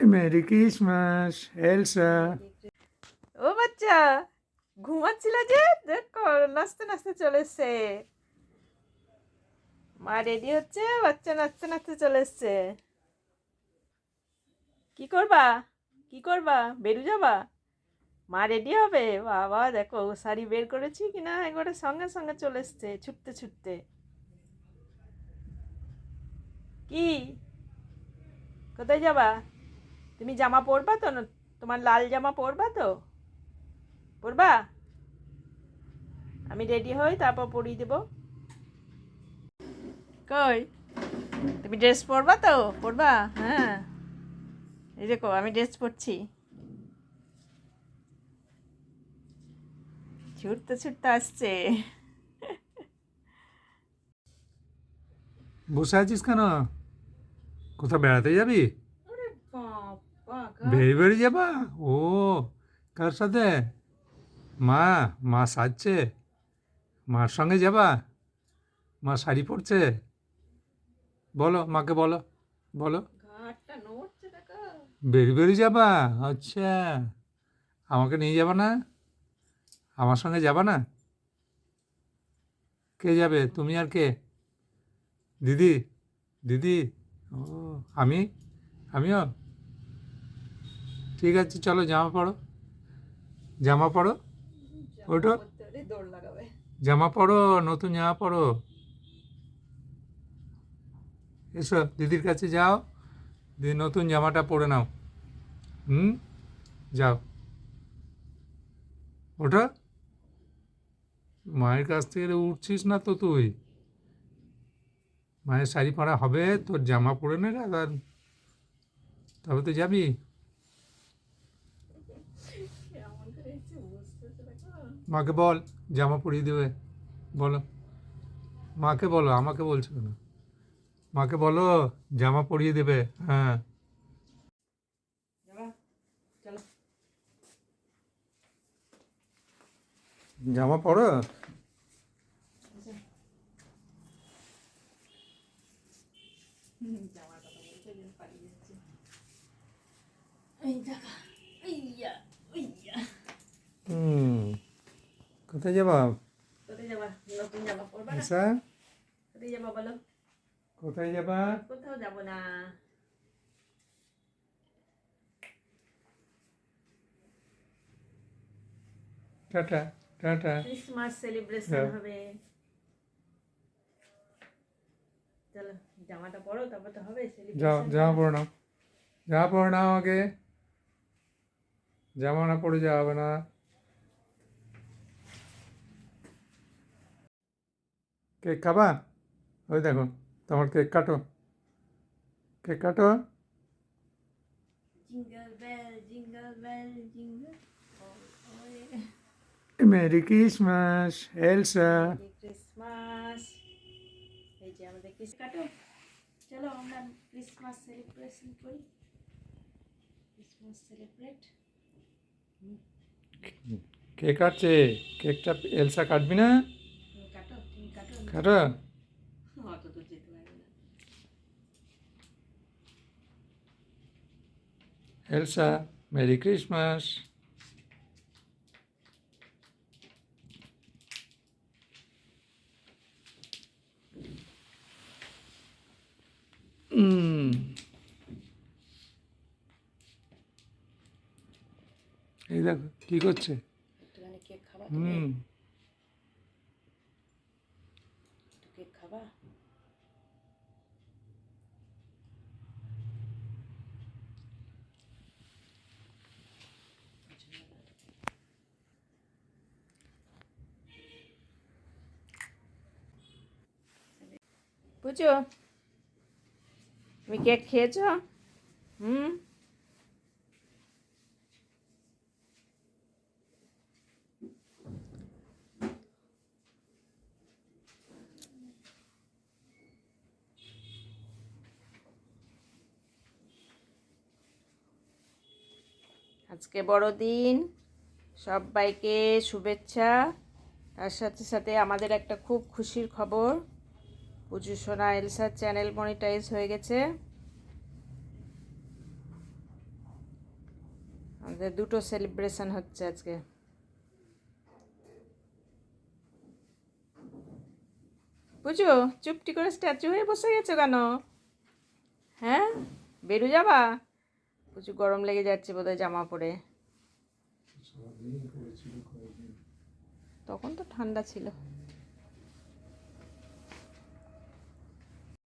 Merry Christmas Elsa ও বাচ্চা ঘুমাচ্ছিল যে? দেখো নাচতে নাচতে চলে এসছে। মা রেডি হচ্ছে? বাচ্চা নাচতে নাচতে চলে এসছে। কি করবা? কি করবা? বেরু যাবা? মা রেডি হবে? বাবা দেখো শাড়ি বের করেছি কিনা? একবারে সঙ্গে সঙ্গে চলে এসছে ছুটতে ছুটতে। কি? কোথায় যাবা? তুমি জামা পরবা তো? তোমার লাল জামা পরবা তো? পরবা? আমি রেডি হই, তারপর পরিয়ে দেব। কই? তুমি ড্রেস পরবা তো? পরবা? হ্যাঁ। এই দেখো, আমি ড্রেস পরছি। ছুটতে ছুটতে আসছে। বসে আছিস কেন? কোথাও বেড়াতে যাবি? বেরিয়ে বেরিয়ে যাবা? ও কার সাথে? মা মা সাজছে। মার সঙ্গে যাবা? মা শাড়ি পরছে? বলো মাকে বলো বলো। বেরিয়ে বেরিয়ে যাবা? আচ্ছা। আমাকে নিয়ে যাবা না? আমার সঙ্গে যাবা না? কে যাবে? তুমি আর কে? দিদি দিদি। ও, আমি? আমিও? ঠিক আছে, চলো জামা পড়ো। জামা পড়ো? লাগাবে জামা পড়ো, নতুন জামা পড়ো। এসো, দিদির কাছে যাও। দিদি, নতুন জামাটা পরে নাও। হুম? যাও। ওটা মায়ের কাছ থেকে উঠছিস না তো তুই? মায়ের শাড়ি পরা হবে তোর জামা পরে নে আর তবে তো যাবি। মাকে বল জামা পরিয়ে দেবে। বলো। মাকে বলো আমাকে বলছো না মাকে বলো জামা পরিয়ে দেবে হ্যাঁ। জামা পরো জামাটা তো বলছে যে পালিয়ে যাচ্ছে এই দেখা ইয়া ইয়া হুম কোথায় যাবা কোথায় যাবা নতুন জামা পরবা না কোথায় যাবা বলো কোথায় যাবা কোথাও যাব না টাটা টাটা ক্রিসমাস সেলিব্রেশন। হবে চলো জামাটা পরো তারপর তো হবে যাও সেলিব্রেশন জামা পরে নাও জামা পরে নাও আগে জামা না পরে যাওয়া হবে না। কেক খাবা? ওই দেখো তোমার কেক কাটো। কেক কাটো? মেরি ক্রিসমাস এলসা ক্রিসমাস এই যে আমাদের ক্রিস কাটো। চলো আমরা ক্রিসমাস সেলিব্রেশন করি। ক্রিসমাস সেলিব্রেট কে কাটছে কেকটা এলসা কাটবি না? কাটো। Elsa merry Christmas um. এই দেখো কি করছে? হুম। কেক খাবা? বুঝো তুমি কেক খেয়েছো? হুম? আজকে বড়দিন। সবাইকে শুভেচ্ছা। তার সাথে সাথে আমাদের একটা খুব খুশির খবর। পুজো সোনা এলসার চ্যানেল মনিটাইজ হয়ে গেছে। আমাদের দুটো সেলিব্রেশন হচ্ছে আজকে। বুঝো চুপটি করে স্ট্যাচু হয়ে বসে গেছো কেন? হ্যাঁ? বেরু যাবা? প্রচুর গরম লেগে যাচ্ছে বোধহয় জামা পরে। তখন তো ঠান্ডা ছিল।